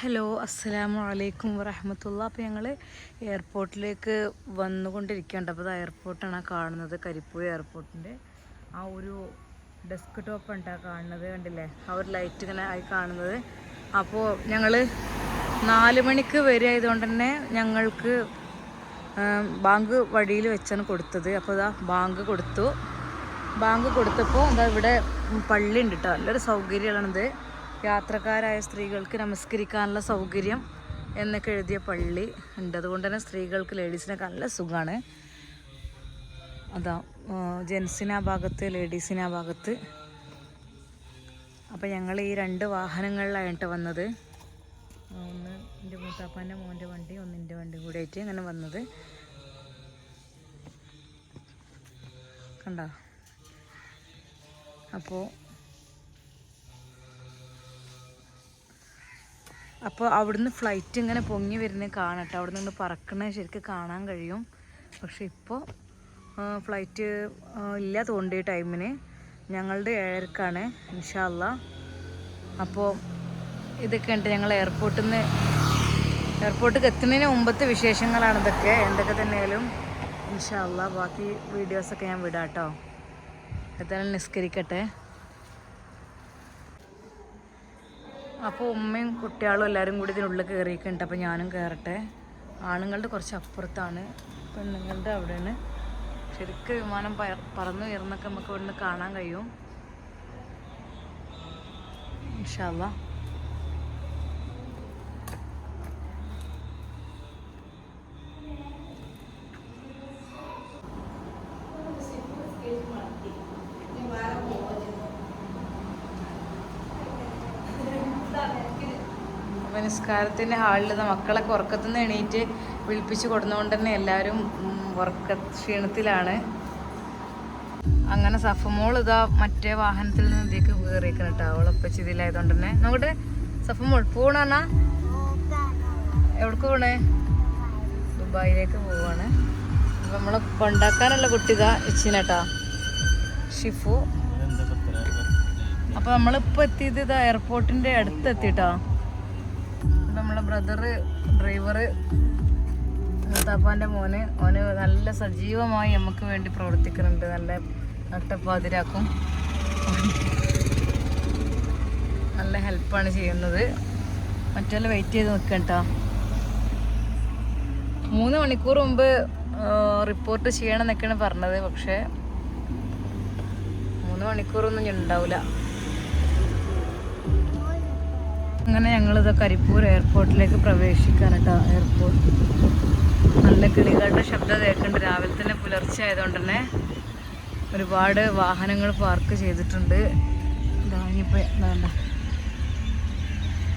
Hello അസ്സലാമു അലൈക്കും വറഹമത്തുള്ള. അപ്പോൾ ഞങ്ങൾ എയർപോർട്ടിലേക്ക് വന്നുകൊണ്ടിരിക്കുകയാണ് അപ്പോൾ അത് എയർപോർട്ടാണ് കാണുന്നത് കരിപ്പൂർ എയർപോർട്ടിന്റെ. ആ ഒരു ഡെസ്ക് ടോപ്പ് ഉണ്ട് കാണുന്നത് കണ്ടില്ലേ? ആ ഒരു ലൈറ്റ് ഇങ്ങനെ ആയി കാണുന്നത്. അപ്പോൾ ഞങ്ങൾ നാല് മണിക്ക് വരെ ആയതുകൊണ്ട് തന്നെ ഞങ്ങൾക്ക് ബാങ്ക് വഴിയിൽ വെച്ചാണ് കൊടുത്തത്. അപ്പോൾ ഇതാ ബാങ്ക് കൊടുത്തു. ബാങ്ക് കൊടുത്തപ്പോൾ എന്താ ഇവിടെ പള്ളി ഉണ്ട് കേട്ടോ. നല്ലൊരു സൗകര്യമാണിത്. യാത്രക്കാരായ സ്ത്രീകൾക്ക് നമസ്കരിക്കാനുള്ള സൗകര്യം എന്നൊക്കെ എഴുതിയ പള്ളി ഉണ്ട്. അതുകൊണ്ട് തന്നെ സ്ത്രീകൾക്ക് ലേഡീസിനൊക്കെ നല്ല സുഖമാണ് അതാ ജെൻസിന് ആ ഭാഗത്ത് ലേഡീസിന് ആ ഭാഗത്ത്. അപ്പം ഞങ്ങൾ ഈ രണ്ട് വാഹനങ്ങളിലായിട്ട് വന്നത്. ഒന്ന് എന്റെ മൂത്താപ്പാന്റെ മോന്റെ വണ്ടി ഒന്ന് എന്റെ വണ്ടി കൂടെ ആയിട്ട് അങ്ങനെ വന്നത്. കണ്ടോ? അപ്പോൾ അപ്പോൾ അവിടുന്ന് ഫ്ലൈറ്റ് ഇങ്ങനെ പൊങ്ങി വരുന്നത് കാണട്ടെ. അവിടെ നിന്ന് പറക്കണ ശരിക്കും കാണാൻ കഴിയും. പക്ഷെ ഇപ്പോൾ ഫ്ലൈറ്റ് ഇല്ല തോണ്ടി ടൈമിന് ഞങ്ങളുടെ ഏഴരക്കാണ് ഇൻഷാല്ല അപ്പോൾ ഇതൊക്കെ ഉണ്ട് ഞങ്ങൾ എയർപോർട്ടിൽ നിന്ന് എയർപോർട്ടിൽ എത്തുന്നതിന് മുമ്പത്തെ വിശേഷങ്ങളാണ് ഇതൊക്കെ. എന്തൊക്കെ തന്നെയാലും ഇൻഷാല്ല ബാക്കി വീഡിയോസൊക്കെ ഞാൻ വിടാം കേട്ടോ എന്തായാലും നിസ്കരിക്കട്ടെ. അപ്പോൾ ഉമ്മയും കുട്ടികളും എല്ലാവരും കൂടി ഇതിനുള്ളിൽ കയറിയിട്ടുണ്ട് അപ്പോൾ ഞാനും കയറട്ടെ ആണുങ്ങളുടെ കുറച്ച് അപ്പുറത്താണ്. പെണ്ണുങ്ങളുടെ അവിടെയാണ്. ശരിക്കും വിമാനം പറന്നു ഉയർന്നൊക്കെ നമുക്ക് ഇവിടുന്ന് കാണാൻ കഴിയും. ഇൻഷാല്ല അപ്പോൾ നിസ്കാരത്തിന്റെ ഹാളിൽ മക്കളൊക്കെ ഉറക്കത്തുനിന്ന് എണീറ്റ് വിളിപ്പിച്ച് കൊടുന്നുകൊണ്ട് തന്നെ എല്ലാവരും ഉറക്ക ക്ഷീണത്തിലാണ്. അങ്ങനെ സഫമോൾ ഇതാ മറ്റേ വാഹനത്തിൽ നിന്ന് ഇതിലേക്ക് കയറിയിരിക്കണം കേട്ടോ. അവളൊപ്പച്ച് ഇതിലായതുകൊണ്ട് തന്നെ. നോക്കട്ടെ. സഫമോൾ പോണാ എവിടേക്ക് പോണേ? ദുബായിലേക്ക് പോവാണ്. അപ്പം നമ്മളെ കൊണ്ടാക്കാനുള്ള കുട്ടി ഇതാ ഇച്ചിനട്ടാ ഷിഫു. അപ്പൊ നമ്മളിപ്പോ എത്തിയത് ഇതാ എയർപോർട്ടിന്റെ അടുത്ത് എത്തിട്ടോ അപ്പൊ നമ്മളെ ബ്രദർ ഡ്രൈവറ് മൂത്താപ്പാന്റെ മോന്. ഓന് നല്ല സജീവമായി നമുക്ക് വേണ്ടി പ്രവർത്തിക്കുന്നുണ്ട്. നല്ല നട്ടപ്പാതിരാക്കും. നല്ല ഹെൽപ്പാണ് ചെയ്യുന്നത്. മറ്റേ വെയിറ്റ് ചെയ്ത് നിൽക്കട്ടോ മൂന്ന് മണിക്കൂർ മുമ്പ് റിപ്പോർട്ട് ചെയ്യണം എന്നൊക്കെയാണ് പറഞ്ഞത്. പക്ഷേ മൂന്ന് മണിക്കൂറൊന്നും ഉണ്ടാവില്ല അങ്ങനെ ഞങ്ങളിത് കരിപ്പൂർ എയർപോർട്ടിലേക്ക് പ്രവേശിക്കാൻ കേട്ടോ എയർപോർട്ട് നല്ല കിളികളുടെ ശബ്ദം കേൾക്കുന്നുണ്ട് രാവിലെ തന്നെ പുലർച്ചെ ആയതുകൊണ്ട് തന്നെ ഒരുപാട് വാഹനങ്ങൾ പാർക്ക് ചെയ്തിട്ടുണ്ട്. ഇതാ ഇനിയിപ്പോൾ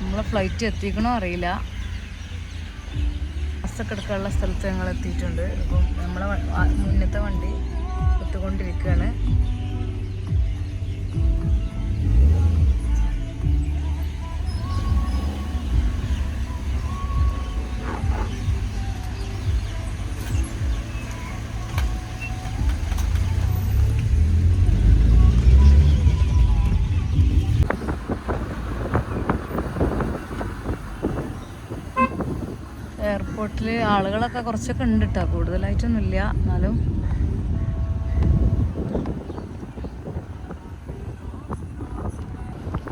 നമ്മളെ ഫ്ലൈറ്റ് എത്തിക്കണോ അറിയില്ല. ബസ്സൊക്കെ എടുക്കാനുള്ള സ്ഥലത്ത് ഞങ്ങൾ എത്തിയിട്ടുണ്ട്. അപ്പം നമ്മളെ മുന്നത്തെ വണ്ടി എത്തിക്കൊണ്ടിരിക്കുകയാണ് എയർപോർട്ടിൽ ആളുകളൊക്കെ കുറച്ചൊക്കെ ഉണ്ട് കേട്ടോ കൂടുതലായിട്ടൊന്നും ഇല്ല എന്നാലും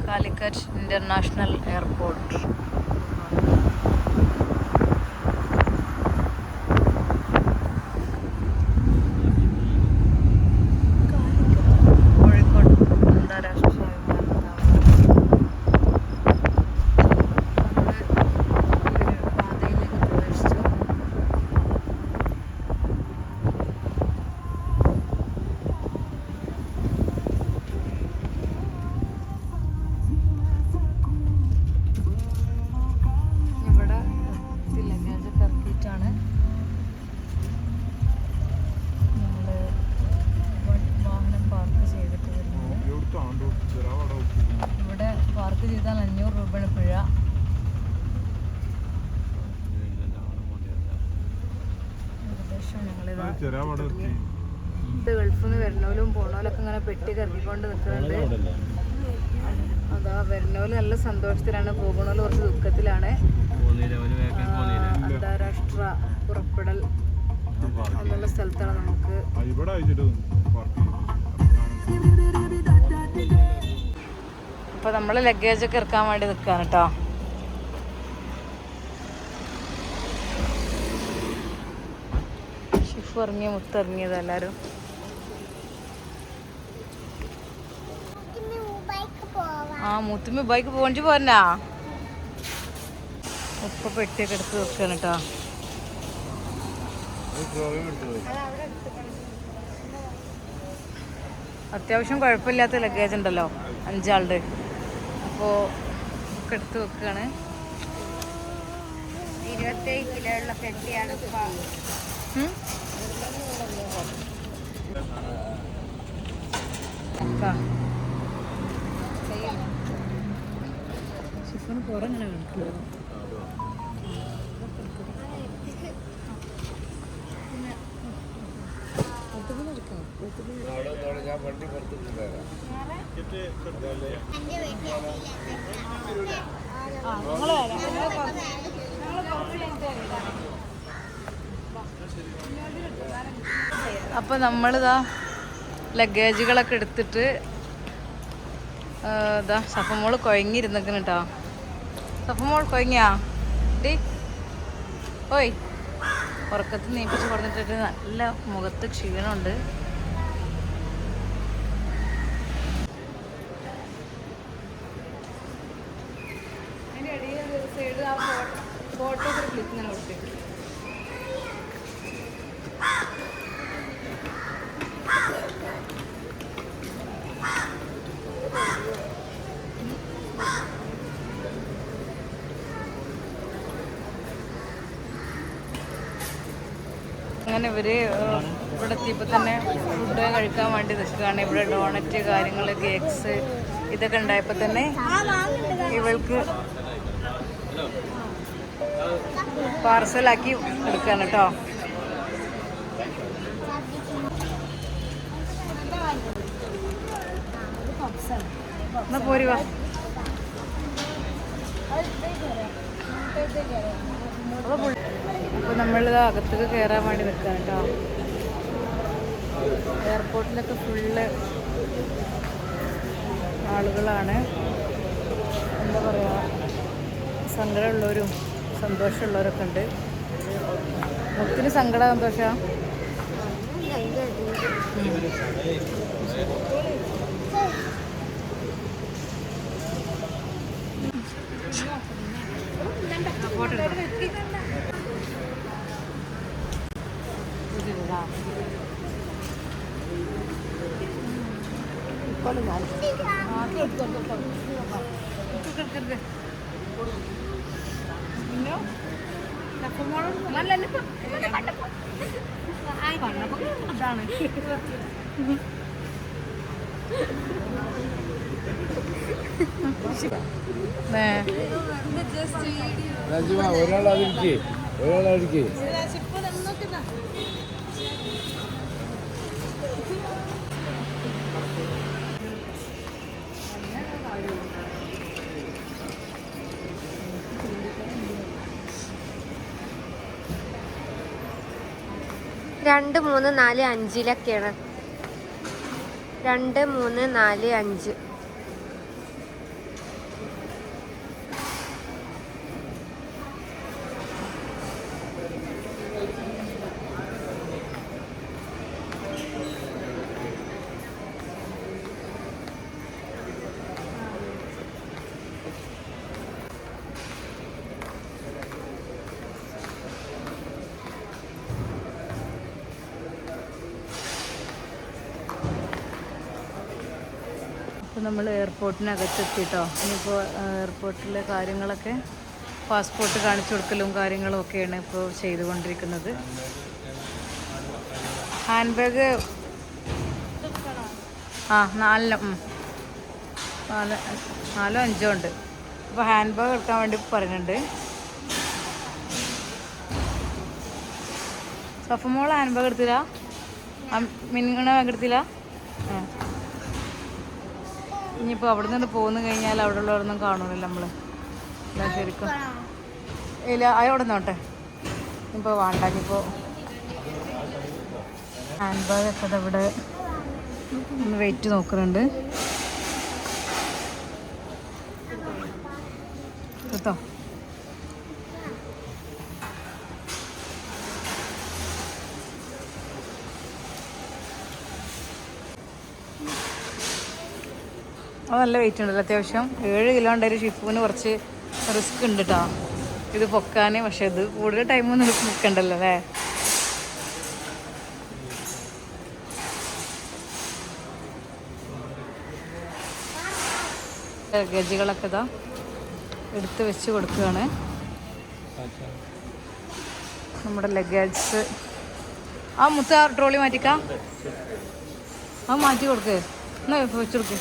കാലിക്കറ്റ് ഇന്റർനാഷണൽ എയർപോർട്ട്. ഇത് ഗൾഫിൽ നിന്ന് വരുന്നവരും പോണവരൊക്കെ ഇങ്ങനെ പെട്ടി കറക്കിക്കൊണ്ട് നിൽക്കുന്നുണ്ട്. അതാ വരണോൽ നല്ല സന്തോഷത്തിലാണ് പോകണോൽ കുറച്ച് ദുഃഖത്തിലാണ്. അന്താരാഷ്ട്ര പുറപ്പെടൽ എന്നുള്ള സ്ഥലത്താണ് നമുക്ക് അപ്പൊ നമ്മൾ ലഗേജ് ഒക്കെ ഇറക്കാൻ വേണ്ടി നിൽക്കാണ് കേട്ടോ ഷിഫ് ഇറങ്ങിയ മുത്തിറങ്ങിയത് എല്ലാരും. ആ മുത്തുമ്മ ബൈക്ക് പോണ്ടി പോരനാ ഉപ്പ പെട്ടിയൊക്കെ എടുത്ത് വെക്കാണ് കേട്ടോ അത്യാവശ്യം കുഴപ്പമില്ലാത്ത ലഗേജ് ഉണ്ടല്ലോ അഞ്ചാളുടെ. അപ്പോൾ ഒക്കെ എടുത്ത് വെക്കുകയാണ് ഇരുപത്തേഴ് കിലോ ഉള്ള പെട്ടിയാണ് ഷിഫോണ് പുറങ്ങനെ കിടക്കുക അപ്പൊ നമ്മളിതാ ലഗേജുകളൊക്കെ എടുത്തിട്ട് ഇതാ സഫമോൾ കുഴങ്ങിയിരുന്നിക്കണ് കേട്ടോ സഫമോൾ കുഴങ്ങിയാ ഡി ഓയ്. ഉറക്കത്തിൽ നീപ്പിച്ച് കൊടുത്തിട്ട് നല്ല മുഖത്ത് ക്ഷീണമുണ്ട്. ഫോട്ടോ ക്ലിക്ക് ഇങ്ങനെ കൊടുത്തേ ഏഹ്, ഇവിടെ എത്തിയപ്പോൾ തന്നെ ഫുഡ് കഴിക്കാൻ വേണ്ടി നിൽക്കുകയാണ്. ഇവിടെ ഡോണറ്റ് കാര്യങ്ങൾ കേക്ക്സ് ഇതൊക്കെ ഉണ്ടായപ്പോൾ തന്നെ ഇവൾക്ക് പാർസലാക്കി എടുക്കാണ് കേട്ടോ. എന്നാ പോരി വാ. അപ്പോൾ നമ്മളിത് അകത്തേക്ക് കയറാൻ വേണ്ടി നിൽക്കാം കേട്ടോ എയർപോർട്ടിലൊക്കെ ഫുള്ള് ആളുകളാണ് എന്താ പറയുക സങ്കടമുള്ളവരും സന്തോഷമുള്ളവരൊക്കെ ഉണ്ട് മുത്തിന് സങ്കടം സന്തോഷമാണ് ഒരാൾ അതിരിക്കേ ഒരാൾ അതിരിക്കേ രണ്ട് മൂന്ന് നാല് അഞ്ചിലൊക്കെയാണ്. രണ്ട് മൂന്ന് നാല് അഞ്ച്. ഇപ്പോൾ നമ്മൾ എയർപോർട്ടിനകത്തെത്തിട്ടോ. ഇനിയിപ്പോൾ എയർപോർട്ടിലെ കാര്യങ്ങളൊക്കെ പാസ്പോർട്ട് കാണിച്ചു കൊടുക്കലും കാര്യങ്ങളും ഒക്കെയാണ് ഇപ്പോൾ ചെയ്തുകൊണ്ടിരിക്കുന്നത്. ഹാൻഡ് ബാഗ് ആ നാലിന് നാല് നാലോ അഞ്ചോ ഉണ്ട്. അപ്പോൾ ഹാൻഡ് ബാഗ് എടുക്കാൻ വേണ്ടി പറഞ്ഞിട്ടുണ്ട് സഫമോൾ ഹാൻഡ് ബാഗ് എടുത്തില്ല മിനിങ്ങണ ബാഗ് എടുത്തില്ല? ഇനിയിപ്പോൾ അവിടെ നിന്ന് പോന്നു കഴിഞ്ഞാൽ അവിടെ ഉള്ളവരൊന്നും കാണൂലല്ലോ നമ്മൾ ശരിക്കും. ഇല്ല അവിടെ നോട്ടെ ഇപ്പോൾ വേണ്ട ഇനിയിപ്പോൾ ഹാൻഡ് ബാഗ് ഒക്കെ ഇവിടെ ഒന്ന് വെയിറ്റ് നോക്കുന്നുണ്ട്. കേട്ടോ അത് നല്ല വെയിറ്റ് ഉണ്ടല്ലോ. അത്യാവശ്യം ഏഴ് കിലോ ഉണ്ടായ ഷിഫുവിന് കുറച്ച് റിസ്ക് ഉണ്ട് കേട്ടോ ഇത് പൊക്കാൻ പക്ഷെ ഇത് കൂടുതൽ ടൈമൊന്നും നിൽക്കണ്ടല്ലോ അല്ലേ? ഗജികളൊക്കെ ഇതാ എടുത്ത് വെച്ച് കൊടുക്കുകയാണ്. നമ്മുടെ ലഗേജ് ആ മുത്ത ട്രോളി മാറ്റിക്കാം. ആ മാറ്റി കൊടുക്ക്. എന്നാ വെച്ചു കൊടുക്ക്?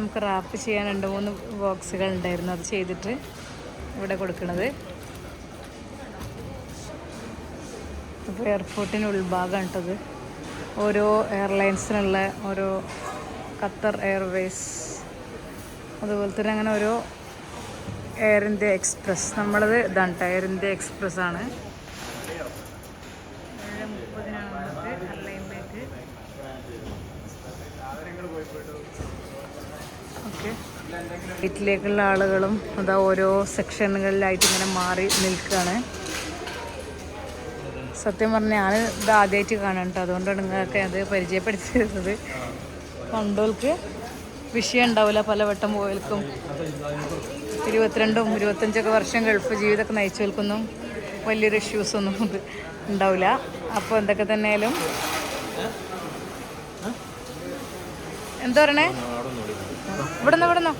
നമുക്ക് റാപ്പ് ചെയ്യാൻ രണ്ട് മൂന്ന് ബോക്സുകൾ ഉണ്ടായിരുന്നു അത് ചെയ്തിട്ട് ഇവിടെ കൊടുക്കുന്നത് അപ്പോൾ എയർപോർട്ടിന് ഉൾഭാഗമാണ് കേട്ടത്. ഓരോ എയർലൈൻസിനുള്ള ഓരോ ഖത്തർ എയർവേസ് അതുപോലെ തന്നെ അങ്ങനെ ഓരോ എയർ ഇന്ത്യ എക്സ്പ്രസ് നമ്മളത് ഇതാണ് എയർ ഇന്ത്യ എക്സ്പ്രസ് ആണ് ഏഴ് മുപ്പതിനാണ് നമുക്ക് അല്ലൈനിലേക്ക് ഓക്കെ വീട്ടിലേക്കുള്ള ആളുകളും അതാ ഓരോ സെക്ഷനുകളിലായിട്ട് ഇങ്ങനെ മാറി നിൽക്കുകയാണ്. സത്യം പറഞ്ഞാൽ ഞാൻ ഇത് ആദ്യമായിട്ട് കാണാൻ കേട്ടോ. അതുകൊണ്ടാണ് നിങ്ങൾക്ക് അത് പരിചയപ്പെടുത്തി തരുന്നത് കണ്ടോൾക്ക് വിഷയം ഉണ്ടാവില്ല. പല വട്ടം പോയൽക്കും ഇരുപത്തിരണ്ടും ഇരുപത്തഞ്ചൊക്കെ വർഷം ഗൾഫ് ജീവിതമൊക്കെ നയിച്ചു നിൽക്കുന്നു വലിയൊരു ഇഷ്യൂസ് ഒന്നും ഉണ്ടാവില്ല. അപ്പോൾ എന്തൊക്കെ തന്നെയാലും എന്താ പറയണേ? ഇവിടുന്ന് ഇവിടുന്ന്.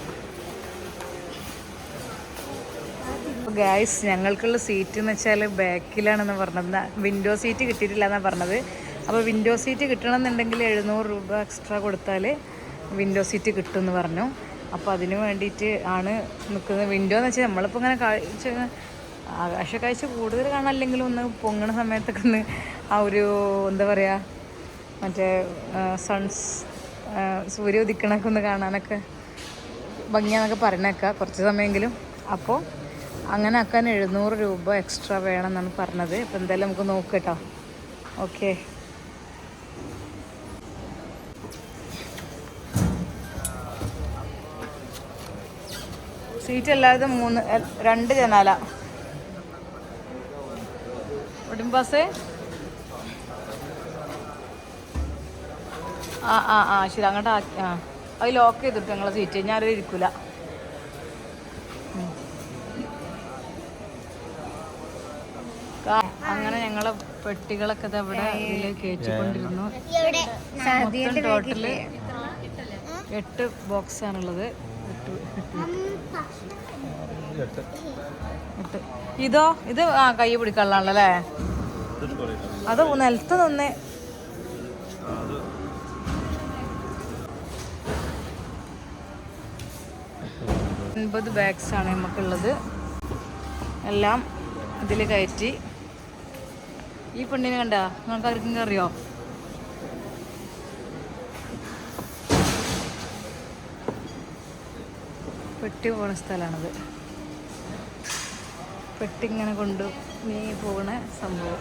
ഗായ്സ് ഞങ്ങൾക്കുള്ള സീറ്റ് എന്ന് വെച്ചാൽ ബാക്കിലാണെന്ന് പറഞ്ഞത്. വിൻഡോ സീറ്റ് കിട്ടിയിട്ടില്ല എന്നാണ് പറഞ്ഞത്. അപ്പോൾ വിൻഡോ സീറ്റ് കിട്ടണമെന്നുണ്ടെങ്കിൽ എഴുന്നൂറ് രൂപ എക്സ്ട്രാ കൊടുത്താൽ വിൻഡോ സീറ്റ് കിട്ടുമെന്ന് പറഞ്ഞു. അപ്പോൾ അതിന് വേണ്ടിയിട്ട് ആണ് നിൽക്കുന്നത് വിൻഡോ എന്ന് വെച്ചാൽ നമ്മളിപ്പോൾ ഇങ്ങനെ കാഴ്ച ആകാശ കാഴ്ച കൂടുതൽ കാണാനില്ലെങ്കിലും ഒന്ന് പൊങ്ങണ സമയത്തൊക്കെ ഒന്ന് ആ ഒരു എന്താ പറയുക മറ്റേ സൺസ് സൂര്യ ഉദിക്കണൊക്കെ ഒന്ന് കാണാനൊക്കെ ഭംഗിയാന്നൊക്കെ പറഞ്ഞേക്കാം. കുറച്ച് സമയമെങ്കിലും. അപ്പോൾ അങ്ങനെ ആക്കാൻ എഴുന്നൂറ് രൂപ എക്സ്ട്രാ വേണം എന്നാണ് പറഞ്ഞത്. അപ്പോൾ എന്തായാലും നമുക്ക് നോക്കട്ടോ. കേട്ടോ ഓക്കെ സീറ്റ് അല്ലാതെ മൂന്ന് രണ്ട് ജനാല. ഉടുമ്പാസേ? ആ ആ ആ ശരി അങ്ങോട്ട് ആ അത് ലോക്ക് ചെയ്തിട്ട് ഞങ്ങളെ സീറ്റ് ഞാനൊരു ഇരിക്കൂല. അങ്ങനെ ഞങ്ങളെ പെട്ടികളൊക്കെ അവിടെ ഇവിടെ ഇതിൽ കയറ്റിക്കൊണ്ടിരുന്നു മൊത്തം ടോട്ടൽ എട്ട് ബോക്സ് ആണുള്ളത് എട്ട് ഇതോ ഇത് ആ കൈ പിടിക്കാനുള്ളതല്ലേ? അത് നിലത്ത് നിന്നേ. ഒൻപത് ബാഗ്സ് ആണ് നമുക്കുള്ളത്. എല്ലാം ഇതിൽ കയറ്റി. ഈ പെണ്ണിനെ കണ്ട? നിങ്ങൾക്ക് ആർക്കും അറിയോ? പെട്ടി പോണ സ്ഥലമാണത്. പെട്ടി ഇങ്ങനെ കൊണ്ട് നീ പോകണ സംഭവം.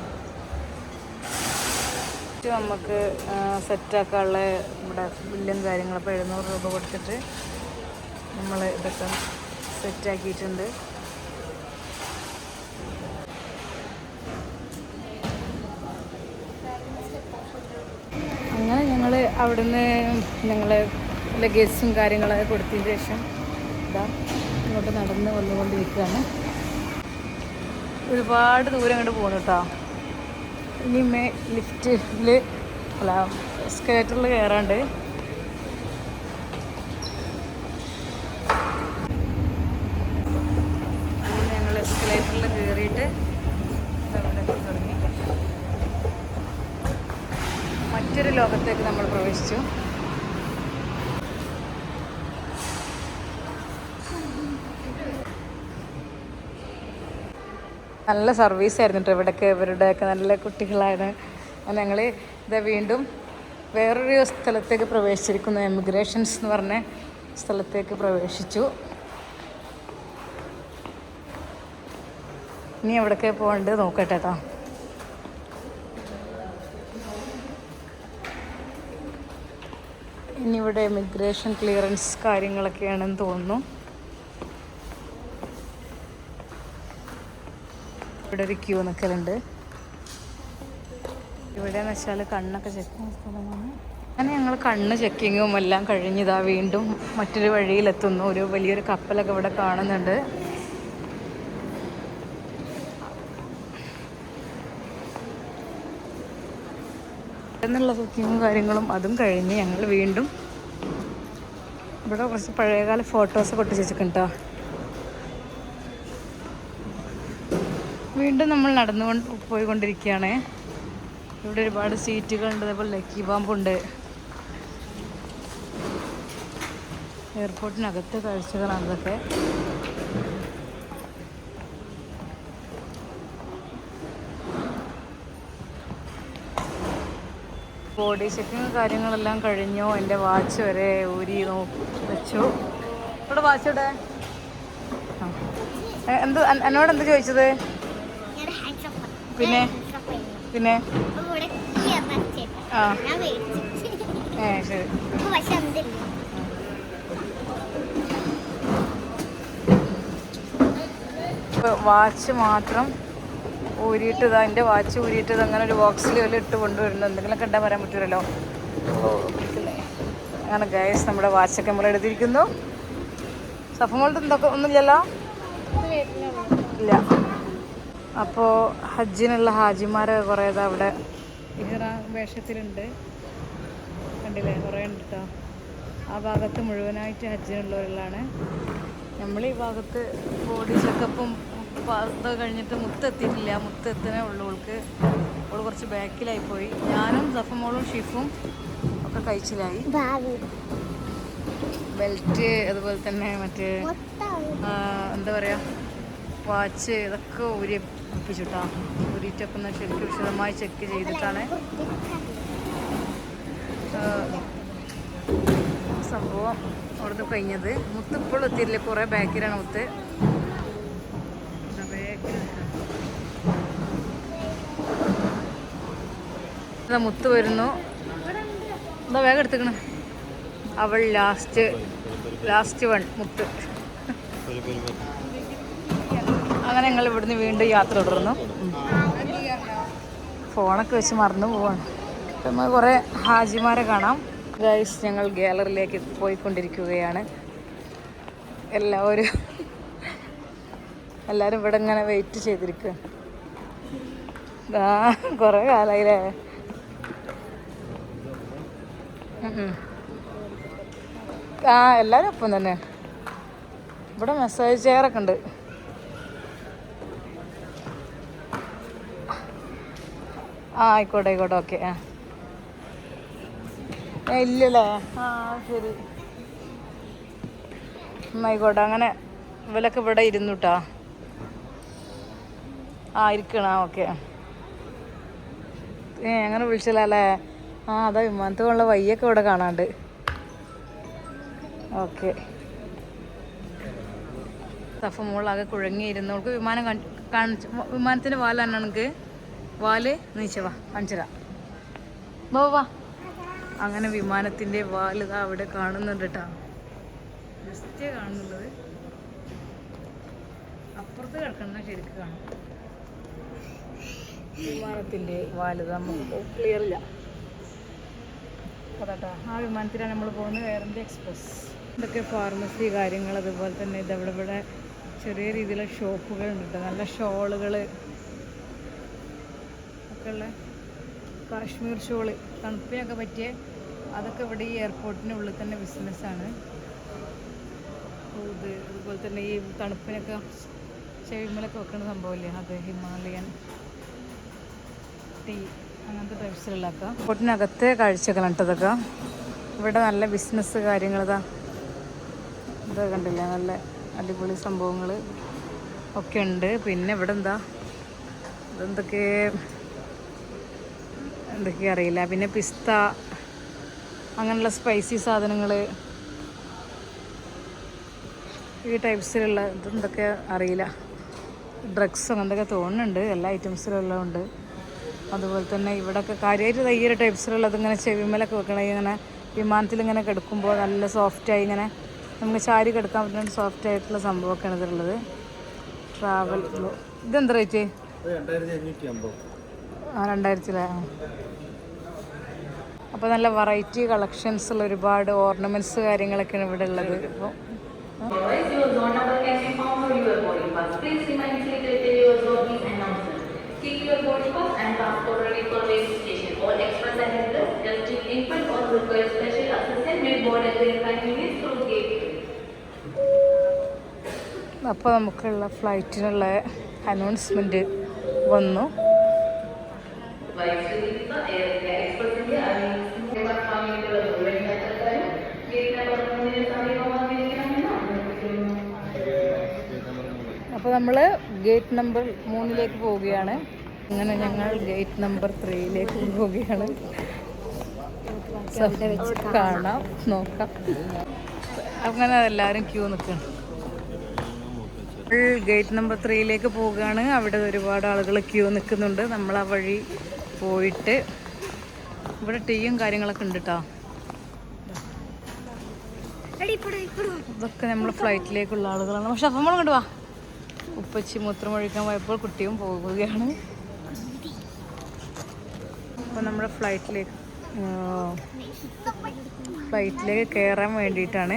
നമുക്ക് സെറ്റാക്കാനുള്ള ഇവിടെ ബില്ലും കാര്യങ്ങളൊക്കെ എഴുന്നൂറ് രൂപ കൊടുത്തിട്ട് നമ്മൾ ഇതൊക്കെ സെറ്റാക്കിയിട്ടുണ്ട് അങ്ങനെ ഞങ്ങൾ അവിടുന്ന് ഞങ്ങൾ ലഗേജും കാര്യങ്ങളൊക്കെ കൊടുത്തതിന് ശേഷം ഇതാ ഇങ്ങോട്ട് നടന്ന് വന്നുകൊണ്ടിരിക്കുകയാണ്. ഒരുപാട് ദൂരം അങ്ങോട്ട് പോകണം കേട്ടോ ഇനി മേ ലിഫ്റ്റിൽ അല്ല എസ്കലേറ്ററിൽ കയറാണ്ട് അങ്ങനെ ഞങ്ങൾ എസ്കലേറ്ററിൽ കയറിയിട്ട് അവിടെ തുടങ്ങി മറ്റൊരു ലോകത്തേക്ക് നമ്മൾ പ്രവേശിച്ചു. നല്ല സർവീസ് ആയിരുന്നു കേട്ടോ ഇവിടെയൊക്കെ ഇവരുടെയൊക്കെ നല്ല കുട്ടികളാണ്. ഞങ്ങൾ ഇത് വീണ്ടും വേറൊരു സ്ഥലത്തേക്ക് പ്രവേശിച്ചിരിക്കുന്നു. എമിഗ്രേഷൻസ് എന്ന് പറഞ്ഞ സ്ഥലത്തേക്ക് പ്രവേശിച്ചു. ഇനി എവിടേക്ക് പോകേണ്ടത് നോക്കട്ടെ കേട്ടോ ഇനി ഇവിടെ ഇമിഗ്രേഷൻ ക്ലിയറൻസ് കാര്യങ്ങളൊക്കെയാണെന്ന് തോന്നുന്നു. ഇവിടെ ഒരു ക്യൂ നിൽക്കലുണ്ട് ഇവിടെ എന്ന് വെച്ചാൽ കണ്ണൊക്കെ ചെക്ക് ചെയ്യുന്ന സ്ഥലമാണ്. അങ്ങനെ ഞങ്ങൾ കണ്ണ് ചെക്കിങ്ങും എല്ലാം കഴിഞ്ഞിതാ വീണ്ടും മറ്റൊരു വഴിയിലെത്തുന്നു. ഒരു വലിയൊരു കപ്പലൊക്കെ ഇവിടെ കാണുന്നുണ്ട്. എന്നുള്ള ബുക്കിങ്ങും കാര്യങ്ങളും അതും കഴിഞ്ഞ് ഞങ്ങൾ വീണ്ടും ഇവിടെ കുറച്ച് പഴയകാല ഫോട്ടോസൊക്കെ ഒട്ടിച്ച് കേട്ടോ വീണ്ടും നമ്മൾ നടന്നുകൊണ്ട് പോയിക്കൊണ്ടിരിക്കുകയാണ്. ഇവിടെ ഒരുപാട് സീറ്റുകളുണ്ട് അതേപോലെ ലക്കി പാമ്പുണ്ട് എയർപോർട്ടിനകത്തെ കാഴ്ചകളാണ് ഇതൊക്കെ ബോഡി ചെക്കിങ് കാര്യങ്ങളെല്ലാം കഴിഞ്ഞു. എന്റെ വാച്ച് വരെ ഊരി നോക്കി വെച്ചു. ഇവിടെ വാച്ച് ഇവിടെ എന്ത് എന്നോട് എന്ത് ചോദിച്ചത്? പിന്നെ? പിന്നെ? ആ. ഏ ശരി. വാച്ച് മാത്രം ഊരിയിട്ട് ഇതാ വാച്ച് ഊരിയിട്ട് ഇത് അങ്ങനെ ഒരു ബോക്സിൽ വല്ല ഇട്ട് കൊണ്ടുവരുന്നു എന്തെങ്കിലുമൊക്കെ ഇടാൻ വരാൻ പറ്റുമല്ലോ അങ്ങനെ ഗൈസ് നമ്മുടെ വാച്ചൊക്കെ നമ്മൾ എടുത്തിരിക്കുന്നു. സഫമോളത്ത് എന്തൊക്കെ ഒന്നുമില്ലല്ലോ? ഇല്ല. അപ്പോൾ ഹജ്ജിനുള്ള ഹാജിമാർ കുറേ അവിടെ വേഷത്തിലുണ്ട്. കണ്ടില്ലേ? കുറേ ഉണ്ട് കേട്ടോ ആ ഭാഗത്ത് മുഴുവനായിട്ട് ഹജ്ജിനുള്ളവരിലാണ്. നമ്മൾ ഈ ഭാഗത്ത് ബോഡി ചെക്കപ്പും ഇത് കഴിഞ്ഞിട്ട് മുത്തെത്തിയിട്ടില്ല മുത്തെത്തനേ ഉള്ളൂ. അവൾക്ക് അവൾ കുറച്ച് ബാക്കിലായി പോയി. ഞാനും സഫമോളും ഷിഫും ഒക്കെ കഴിച്ചിലായി. ബെൽറ്റ് അതുപോലെ തന്നെ മറ്റേ എന്താ പറയുക വാച്ച് ഇതൊക്കെ ഊരി ഒപ്പിച്ചിട്ടാ ഊരിയിട്ടൊക്കെ ഒന്ന് ശരിക്കും വിശദമായി ചെക്ക് ചെയ്തിട്ടാണ്. സംഭവം അവിടുന്ന് കഴിഞ്ഞത്. മുത്ത് ഇപ്പോഴും എത്തിയില്ല കുറേ ബാക്കിലാണ് മുത്ത് ഇതാ ബാക്കിലാണ്. ഇതാ മുത്ത് വരുന്നു. എന്താ വേഗം എടുത്തിക്കണ. അവൾ ലാസ്റ്റ് ലാസ്റ്റ് വൺ മുത്ത്. അങ്ങനെ ഞങ്ങൾ ഇവിടുന്ന് വീണ്ടും യാത്ര തുടർന്നു. ഫോണൊക്കെ വെച്ച് മറന്നു പോവാണ്. നമ്മൾ കുറേ ഹാജിമാരെ കാണാം. ഗൈസ് ഞങ്ങൾ ഗാലറിയിലേക്ക് പോയിക്കൊണ്ടിരിക്കുകയാണ്. എല്ലാവരും എല്ലാവരും ഇവിടെ ഇങ്ങനെ വെയിറ്റ് ചെയ്തിരിക്കുക കുറേ കാലമായില്ലേ. ആ എല്ലാവരും ഒപ്പം തന്നെ. ഇവിടെ മെസ്സേജ് ചെയറൊക്കെ ഉണ്ട്. ആ ആയിക്കോട്ടെ ആയിക്കോട്ടെ ഓക്കെ ആ. ഇല്ലല്ലേ? ആ ശരി. ആയിക്കോട്ടെ അങ്ങനെ ഇവലൊക്കെ ഇവിടെ ഇരുന്നു കേട്ടോ ആ ഇരിക്കണ ഓക്കെ ഏ അങ്ങനെ വിളിച്ചില്ലല്ലേ ആ അതാ വിമാനത്തുള്ള വയ്യൊക്കെ ഇവിടെ കാണാണ്ട്. ഓക്കെ. സഫ മുകളിലാകെ കുഴങ്ങിയിരുന്നു. അവൾക്ക് വിമാനം കാണിച്ചു വിമാനത്തിന്റെ വാലാണ് എനിക്ക് വാൽ നീച്ചവാ കാണിച്ചതാ വാ അങ്ങനെ വിമാനത്തിന്റെ വാൽ ഇതാ അവിടെ കാണുന്നുണ്ട് കേട്ടോ ജസ്റ്റ് കാണുന്നുള്ളത്. അപ്പുറത്ത് കിടക്കുന്ന ശരിക്കും കാണും. വിമാനത്തിന്റെ വാൽ നമുക്ക് ക്ലിയർ ഇല്ല. അതാട്ടാ ആ വിമാനത്തിലാണ് നമ്മൾ പോകുന്നത്. വേറെ എക്സ്പ്രസ് ഇതൊക്കെ ഫാർമസി കാര്യങ്ങൾ അതുപോലെ തന്നെ ഇതവിടെ ഇവിടെ ചെറിയ രീതിയിലുള്ള ഷോപ്പുകൾ ഉണ്ട് നല്ല ഷോളുകൾ ഒക്കെ ഉള്ള കാശ്മീർ ഷോൾ. തണുപ്പിനൊക്കെ പറ്റിയ അതൊക്കെ ഇവിടെ ഈ എയർപോർട്ടിന്റെ ഉള്ളിൽ തന്നെ ബിസിനസ്സാണ് ഇത് അതുപോലെ തന്നെ ഈ തണുപ്പിനൊക്കെ ചെവിമലൊക്കെ വെക്കുന്ന സംഭവമില്ലേ അത് ഹിമാലയൻ ടീ. അങ്ങനത്തെ ടൈപ്സിലുള്ളതൊക്കെ എയർപോർട്ടിനകത്തെ കാഴ്ചകളാണ് കേട്ടതൊക്കെ ഇവിടെ നല്ല ബിസിനസ് കാര്യങ്ങളിതാ ഇത്. കണ്ടില്ല? നല്ല അടിപൊളി സംഭവങ്ങൾ ഒക്കെ ഉണ്ട്. പിന്നെ ഇവിടെ എന്താ? ഇതെന്തൊക്കെ? എന്തൊക്കെയാ അറിയില്ല. പിന്നെ പിസ്ത അങ്ങനെയുള്ള സ്പൈസി സാധനങ്ങൾ ഈ ടൈപ്സിലുള്ള ഇതെന്തൊക്കെ അറിയില്ല. ഡ്രഗ്സ് അങ്ങനത്തൊക്കെ തോന്നുന്നുണ്ട്. എല്ലാ ഐറ്റംസിലുള്ള ഉണ്ട്. അതുപോലെ തന്നെ ഇവിടെയൊക്കെ കാര്യമായിട്ട് ഒരു ടൈപ്സിലുള്ളത് ഇങ്ങനെ ചെവിമലൊക്കെ വെക്കണേ ഇങ്ങനെ വിമാനത്തിൽ ഇങ്ങനെ കിടക്കുമ്പോൾ നല്ല സോഫ്റ്റായി ഇങ്ങനെ നമുക്ക് ചാരി കിടക്കാൻ പറ്റുന്ന സോഫ്റ്റ് ആയിട്ടുള്ള സംഭവമൊക്കെയാണ് ഇതിലുള്ളത്. ട്രാവൽ ഇതെന്താ റേറ്റ് ആ രണ്ടായിരത്തിലെ? അപ്പോൾ നല്ല വെറൈറ്റി കളക്ഷൻസ് ഉള്ള ഒരുപാട് ഓർണമെന്റ്സ് കാര്യങ്ങളൊക്കെയാണ് ഇവിടെ ഉള്ളത്. അപ്പോൾ Otherwise, your zone number can be found on your boarding pass. Please remain seated till your zone is your body parts and passport ready for registration. All express and express, just infant or require special assistance may board at their convenience through gate. അപ്പോൾ നമുക്കുള്ള ഫ്ലൈറ്റിനുള്ള announcement വന്നു അപ്പോൾ നമ്മൾ gate number മൂന്നിലേക്ക് പോവുകയാണ് അങ്ങനെ ഞങ്ങൾ gate number ത്രീയിലേക്ക് പോവുകയാണ്. കാണാം നോക്കാം. അങ്ങനെ എല്ലാവരും ക്യൂ നിൽക്കണം ഗേറ്റ് നമ്പർ ത്രീയിലേക്ക് പോവുകയാണ്. അവിടെ ഒരുപാട് ആളുകൾ ക്യൂ നിൽക്കുന്നുണ്ട്. നമ്മൾ ആ വഴി പോയിട്ട് ഇവിടെ ടീയും കാര്യങ്ങളൊക്കെ ഉണ്ട് കേട്ടോ ഇതൊക്കെ നമ്മൾ ഫ്ലൈറ്റിലേക്കുള്ള ആളുകളാണ്. പക്ഷെ അപ്പം നമ്മൾ കണ്ടുവാ ഉപ്പച്ചി മൂത്രം ഒഴിക്കാൻ പോയപ്പോൾ കുട്ടിയും പോവുകയാണ്. അപ്പോൾ നമ്മൾ ഫ്ലൈറ്റിലേക്ക് ഫ്ലൈറ്റിലേക്ക് കയറാൻ വേണ്ടിയിട്ടാണ്.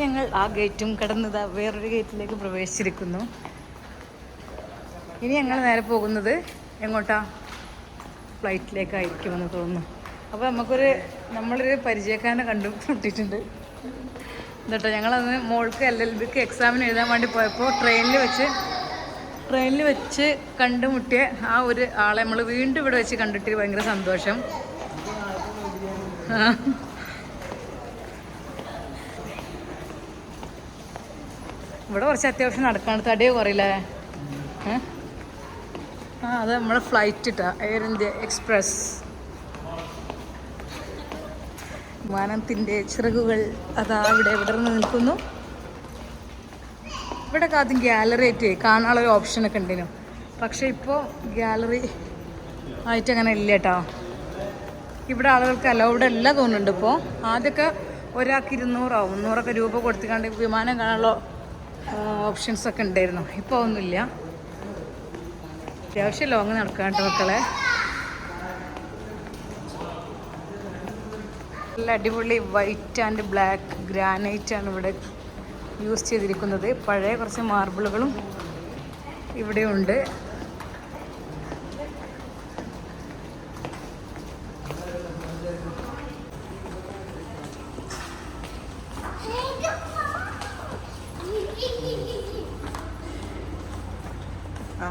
ഞങ്ങൾ ആ ഗേറ്റും കടന്നത് വേറൊരു ഗേറ്റിലേക്ക് പ്രവേശിച്ചിരിക്കുന്നു. ഇനി ഞങ്ങൾ നേരെ പോകുന്നത് എങ്ങോട്ടാ? ഫ്ലൈറ്റിലേക്കായിരിക്കുമെന്ന് തോന്നുന്നു. അപ്പോൾ നമുക്കൊരു നമ്മളൊരു പരിചയക്കാരനെ കണ്ടു മുട്ടിയിട്ടുണ്ട് എന്നിട്ടോ ഞങ്ങളന്ന് മോൾക്ക് എൽ എൽ ബിക്ക് എക്സാമിന് എഴുതാൻ വേണ്ടി പോയപ്പോൾ ട്രെയിനിൽ വെച്ച് ട്രെയിനിൽ വെച്ച് കണ്ടുമുട്ടിയ ആ ഒരു ആളെ നമ്മൾ വീണ്ടും ഇവിടെ വെച്ച് കണ്ടിട്ട് ഭയങ്കര സന്തോഷം. ഇവിടെ കുറച്ച് അത്യാവശ്യം നടക്കാണ്. തടിയോ കുറയില്ലേ? ആ അത് നമ്മളെ ഫ്ലൈറ്റ് ഇട്ടാ എയർ ഇന്ത്യ എക്സ്പ്രസ് വിമാനത്തിന്റെ ചിറകുകൾ അതാ ഇവിടെ വിടർന്ന് നിൽക്കുന്നു. ഇവിടെ കാത്തും ഗ്യാലറി ആയിട്ട് കാണാനുള്ള ഓപ്ഷനൊക്കെ ഉണ്ടേനു. പക്ഷേ ഇപ്പോൾ ഗ്യാലറി ആയിട്ട് അങ്ങനെ ഇല്ല കേട്ടോ. ഇവിടെ ആളുകൾക്ക് അലൗഡ് അല്ല തോന്നുന്നുണ്ട് ഇപ്പോൾ ആദ്യമൊക്കെ ഒരാൾക്ക് ഇരുന്നൂറോ മുന്നൂറൊക്കെ രൂപ കൊടുത്തിക്കാണ്ട് വിമാനം കാണാനുള്ള ഓപ്ഷൻസൊക്കെ ഉണ്ടായിരുന്നു. ഇപ്പോൾ ഒന്നുമില്ല. അത്യാവശ്യം ലോങ് നടക്കാണ്ട് മക്കളെ. നല്ല അടിപൊളി വൈറ്റ് ആൻഡ് ബ്ലാക്ക് ഗ്രാനൈറ്റ് ആണ് ഇവിടെ യൂസ് ചെയ്തിരിക്കുന്നത്. പഴയ കുറച്ച് മാർബിളുകളും ഇവിടെ ഉണ്ട് ആ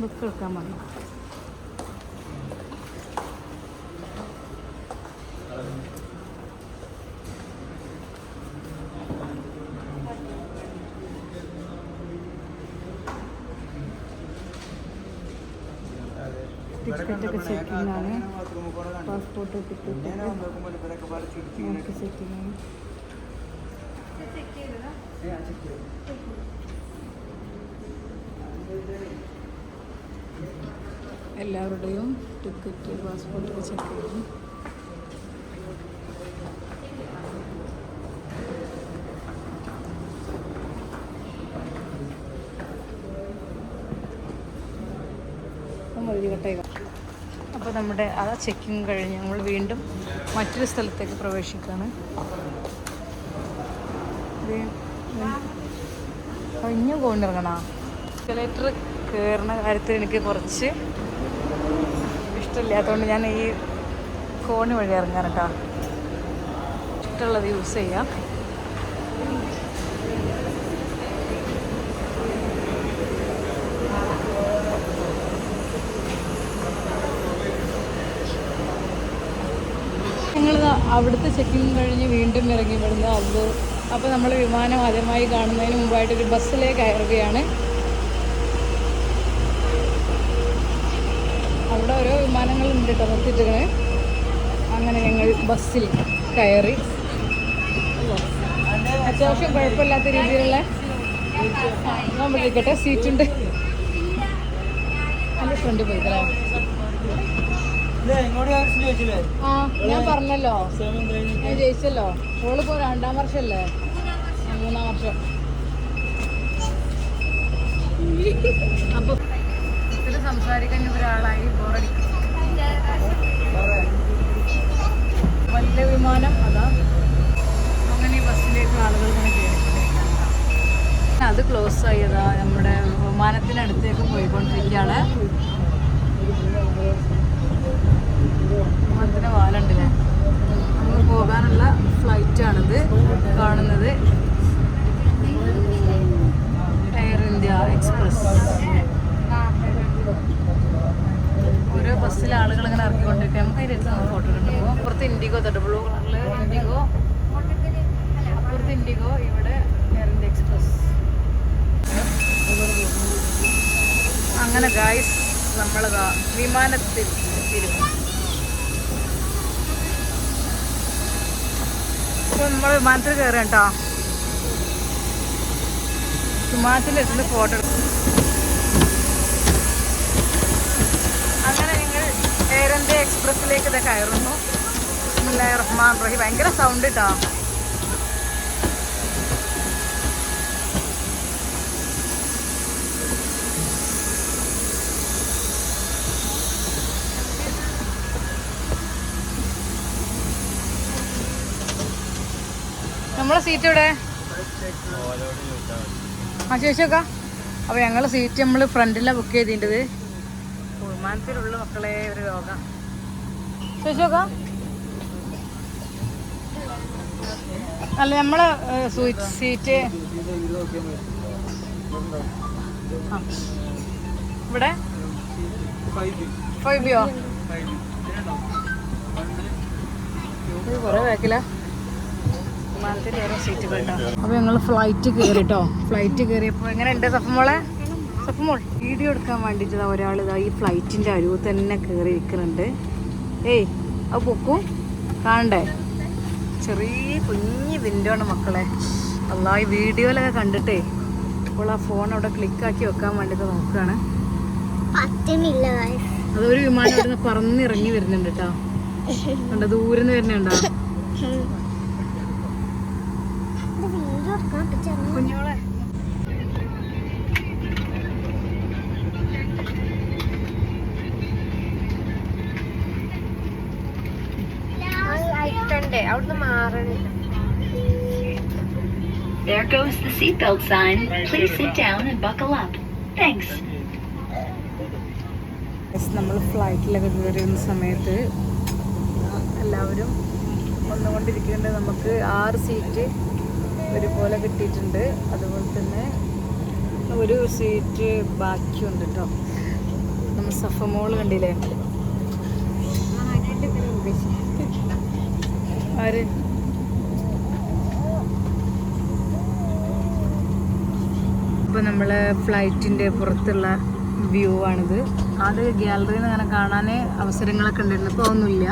ബുക്ക് എടുക്കാൻ പറഞ്ഞു ടിക്കറ്റൊക്കെ ചെക്കിംഗ് ആണ് പാസ്പോർട്ട് ടിക്കറ്റ് ആണ് എല്ലാവരുടെയും ടിക്കറ്റ് പാസ്പോർട്ടൊക്കെ ചെക്ക് ചെയ്തു വഴി കട്ടേക അപ്പോൾ നമ്മുടെ ആ ചെക്കിങ് കഴിഞ്ഞ് നമ്മൾ വീണ്ടും മറ്റൊരു സ്ഥലത്തേക്ക് പ്രവേശിക്കുകയാണ്. കഴിഞ്ഞു കൊണ്ടിറങ്ങണ എസ്കലേറ്റർ കയറുന്ന കാര്യത്തിൽ എനിക്ക് കുറച്ച് ഇഷ്ടമില്ലാത്തതുകൊണ്ട് ഞാൻ ഈ കോണി വഴി ഇറങ്ങാൻ കേട്ടോ. ഇഷ്ടമുള്ളത് യൂസ് ചെയ്യാം ഞങ്ങൾ അവിടുത്തെ ചെക്കിങ് കഴിഞ്ഞ് വീണ്ടും ഇറങ്ങി വിടുന്നത് അത് അപ്പോൾ നമ്മൾ വിമാനം ആദ്യമായി കാണുന്നതിന് മുമ്പായിട്ട് ഒരു ബസ്സിലേക്ക് കയറുകയാണ്. അവിടെ ഓരോ വിമാനങ്ങളുണ്ട് കേട്ടോ നിർത്തിയിട്ടേ അങ്ങനെ ഞങ്ങൾ ബസ്സിൽ കയറി. അത്യാവശ്യം കുഴപ്പമില്ലാത്ത രീതിയിലുള്ള നമ്മളിരിക്കട്ടെ സീറ്റുണ്ട്. എന്റെ ഫ്രണ്ട് പോയിക്കലാ ആ ഞാൻ പറഞ്ഞല്ലോ. ഞാൻ ജയിച്ചല്ലോ. ഓളിപ്പോ രണ്ടാം വർഷല്ലേ? മൂന്നാം വർഷം. അപ്പൊ ഇതിൽ സംസാരിക്കാൻ ഒരാളായി ബോറടിക്കും. വലിയ വിമാനം? അതാ. അങ്ങനെ ബസ്സിലേക്ക് ആളുകൾ ഇങ്ങനെ കയറിക്കൊണ്ടിരിക്കുകയാണ് അത് ക്ലോസ് ആയതാ നമ്മുടെ വിമാനത്തിനടുത്തേക്ക് പോയിക്കൊണ്ടിരിക്കുകയാണ്. വിമാനത്തിന് വാലുണ്ടല്ലേ? നമ്മൾ പോകാനുള്ള ഫ്ലൈറ്റാണിത് കാണുന്നത്. Air India Express. ഓരോ ബസ്സിൽ ആളുകൾ ഇങ്ങനെ ഇറക്കിക്കൊണ്ടിരിക്കുക നമുക്ക് അതിന്റെ അടുത്ത് ഫോട്ടോ കണ്ടുപോകും അപ്പുറത്ത് ഇൻഡിഗോ തൊട്ട് ബ്ലൂ കളറിൽ ഇൻഡിഗോ. അപ്പുറത്ത് ഇൻഡിഗോ ഇവിടെ എയർ ഇന്ത്യ എക്സ്പ്രസ്. അങ്ങനെ ഗായ്സ് നമ്മളതാ വിമാനത്തിൽ എത്തിയിരുന്നു അപ്പോൾ നമ്മൾ വിമാനത്തിൽ കയറാം കേട്ടോ വിമാനത്തിൽ എത്തുന്ന ഫോട്ടോ അങ്ങനെ നിങ്ങൾ എയർ ഇന്ത്യ എക്സ്പ്രസ്സിലേക്ക് ഇത് കയറുന്നു. റഹ്മാൻ റഹീം. ഭയങ്കര സൗണ്ട് കേട്ടോ നമ്മളെ സീറ്റ് ഇവിടെ ആ ചേച്ചിയൊക്കെ അപ്പോൾ ഞങ്ങൾ സീറ്റ് നമ്മൾ ഫ്രണ്ടിലാണ് ബുക്ക് ചെയ്തിട്ടത് വിമാനത്തിലുള്ള മക്കളെ ഒരു രോഗം ചേച്ചിയൊക്കെ അല്ല നമ്മളെ സീറ്റ് ഇവിടെ? ഫൈവ് ബിയോ കുറേ ബാക്കിലാ. വിമാനത്തിൽ ഓരോ സീറ്റുകൾ അപ്പോൾ ഞങ്ങൾ ഫ്ലൈറ്റ് കയറി കേട്ടോ ഫ്ലൈറ്റ് കയറിയപ്പോൾ എങ്ങനെയുണ്ട് സഫമോളെ സഫമോൾ വീഡിയോ എടുക്കാൻ വേണ്ടിയിട്ട് ഒരാൾ ഇതാ ഈ ഫ്ലൈറ്റിന്റെ അരുവ് തന്നെ കയറി ഇരിക്കുന്നുണ്ട് ഏയ് അത് പൊക്കും? കാണണ്ടേ? ചെറിയ കുഞ്ഞ് വിൻഡോ ആണ് മക്കളെ. അല്ലാ ഈ വീഡിയോയിലൊക്കെ കണ്ടിട്ടേ. അപ്പോൾ ആ ഫോൺ അവിടെ ക്ലിക്കാക്കി വെക്കാൻ വേണ്ടിയിട്ട് നോക്കുകയാണ്. അതൊരു വിമാനം അവിടെ നിന്ന് പറന്നിറങ്ങി വരുന്നുണ്ട് കേട്ടോ. കണ്ടോ ദൂരെ നിന്ന് വരുന്നുണ്ടോ ഇത് വീഡിയോ എടുക്കാൻ പറ്റുമോ കുഞ്ഞോളെ അവിടുന്ന് മാറണില്ല There goes the seatbelt sign. Please sit down and buckle up. Thanks. നമ്മൾ ഫ്ലൈറ്റിലൊക്കെ കയറി സമയത്ത് എല്ലാവരും വന്നുകൊണ്ടിരിക്കുന്നുണ്ട് നമുക്ക് ആറ് സീറ്റ് ഒരുപോലെ കിട്ടിയിട്ടുണ്ട്. അതുപോലെ തന്നെ ഒരു സീറ്റ് ബാക്കിയുണ്ട് കേട്ടോ നമ്മൾ സഫ മോൾ കണ്ടില്ലേ? ആര്? ഇപ്പോൾ നമ്മൾ ഫ്ലൈറ്റിന്റെ പുറത്തുള്ള വ്യൂ ആണിത്. അത് ഗ്യാലറിയിൽ നിന്ന് അങ്ങനെ കാണാനേ അവസരങ്ങളൊക്കെ ഉണ്ടായിരുന്നു. ഇപ്പോൾ ഒന്നുമില്ല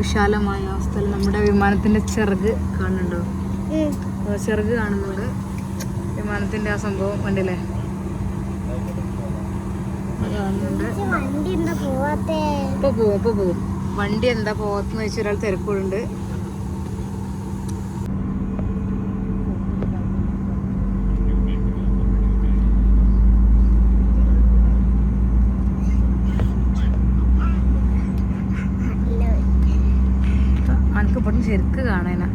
വിശാലമായ അവസ്ഥയിൽ നമ്മുടെ വിമാനത്തിന്റെ ചിറക് കാണുന്നുണ്ടോ? ചിറക് കാണുന്നുണ്ട്. വിമാനത്തിന്റെ ആ സംഭവം കണ്ടില്ലേ? ഇപ്പോൾ പോവും ഇപ്പോൾ പോവും. വണ്ടി എന്താ പോകത്തെന്ന് വെച്ചാൽ ഒരാൾ തിരക്കൂടുണ്ട്. എനിക്ക് ഇവിടുന്ന് ശരിക്ക് കാണാനാ